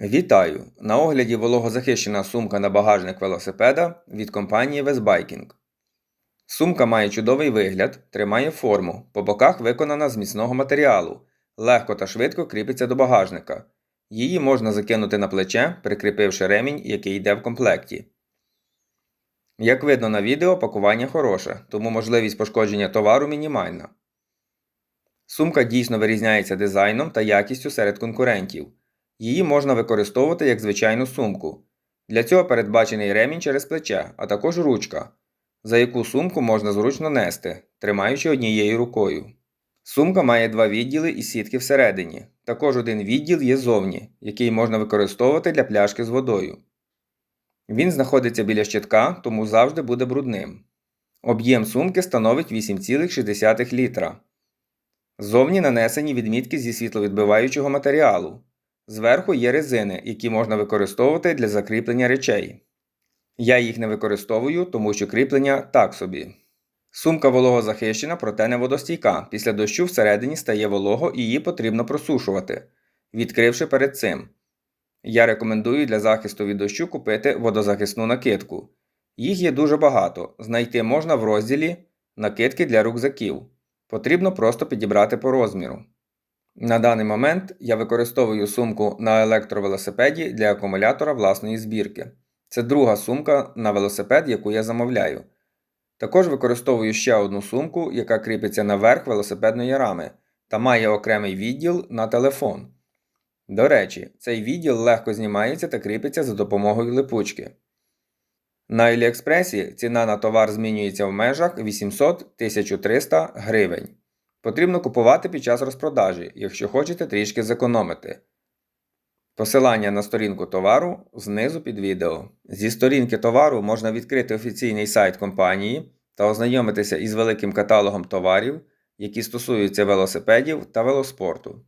Вітаю! На огляді вологозахищена сумка на багажник велосипеда від компанії Westbiking. Сумка має чудовий вигляд, тримає форму, по боках виконана з міцного матеріалу, легко та швидко кріпиться до багажника. Її можна закинути на плече, прикріпивши ремінь, який йде в комплекті. Як видно на відео, пакування хороше, тому можливість пошкодження товару мінімальна. Сумка дійсно вирізняється дизайном та якістю серед конкурентів. Її можна використовувати як звичайну сумку. Для цього передбачений ремінь через плече, а також ручка, за яку сумку можна зручно нести, тримаючи однією рукою. Сумка має два відділи і сітки всередині. Також один відділ є зовні, який можна використовувати для пляшки з водою. Він знаходиться біля щитка, тому завжди буде брудним. Об'єм сумки становить 8,6 літра. Ззовні нанесені відмітки зі світловідбиваючого матеріалу. Зверху є резини, які можна використовувати для закріплення речей. Я їх не використовую, тому що кріплення так собі. Сумка вологозахищена, проте не водостійка. Після дощу всередині стає волого і її потрібно просушувати, відкривши перед цим. Я рекомендую для захисту від дощу купити водозахисну накидку. Їх є дуже багато. Знайти можна в розділі накидки для рюкзаків. Потрібно просто підібрати по розміру. На даний момент я використовую сумку на електровелосипеді для акумулятора власної збірки. Це друга сумка на велосипед, яку я замовляю. Також використовую ще одну сумку, яка кріпиться на верх велосипедної рами та має окремий відділ на телефон. До речі, цей відділ легко знімається та кріпиться за допомогою липучки. На Аліекспресі ціна на товар змінюється в межах 800-1300 гривень. Потрібно купувати під час розпродажі, якщо хочете трішки зекономити. Посилання на сторінку товару знизу під відео. Зі сторінки товару можна відкрити офіційний сайт компанії та ознайомитися із великим каталогом товарів, які стосуються велосипедів та велоспорту.